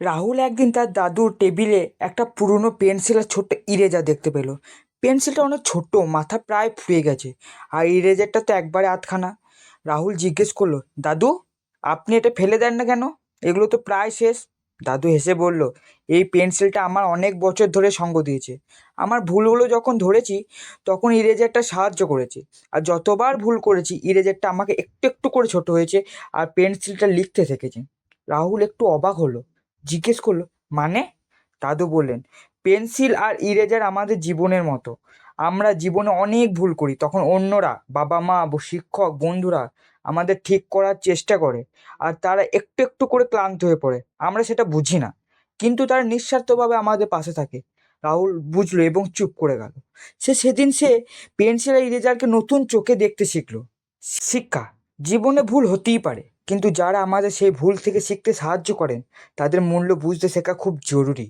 রাহুল একদিন তার দাদুর টেবিলে একটা পুরনো পেন্সিল আর ছোট্ট ইরেজার দেখতে পেল। পেন্সিলটা অনেক ছোট, মাথা প্রায় ফুয়ে গেছে, আর ইরেজারটা তো একবারে আধখানা। রাহুল জিজ্ঞেস করল, দাদু, আপনি এটা ফেলে দেন না কেন? এগুলো তো প্রায় শেষ। দাদু হেসে বলল, এই পেন্সিলটা আমার অনেক বছর ধরে সঙ্গ দিয়েছে। আমার ভুলগুলো যখন ধরেছি, তখন ইরেজারটা সাহায্য করেছে। আর যতবার ভুল করেছি, ইরেজারটা আমাকে একটু একটু করে ছোট হয়েছে, আর পেন্সিলটা লিখতে থেকেছে। রাহুল একটু অবাক হলো। জিজ্ঞেস করল মানে? দাদু বললেন, পেন্সিল আর ইরেজার আমাদের জীবনের মতো। আমরা জীবনে অনেক ভুল করি, তখন অন্যরা বাবা মা শিক্ষক, বন্ধুরা আমাদের ঠিক করার চেষ্টা করে আর তারা একটু একটু করে ক্লান্ত হয়ে পড়ে। আমরা সেটা বুঝি না। কিন্তু তারা নিঃস্বার্থভাবে আমাদের পাশে থাকে। রাহুল বুঝলো এবং চুপ করে গেল। সে সেদিন সে পেন্সিল আর ইরেজারকে নতুন চোখে দেখতে শিখলো। শিক্ষা, জীবনে ভুল হতেই পারে। কিন্তু যারা আমাদের সেই ভুল থেকে শিখতে সাহায্য করেন, তাদের মূল্য বুঝতে শেখা খুব জরুরি।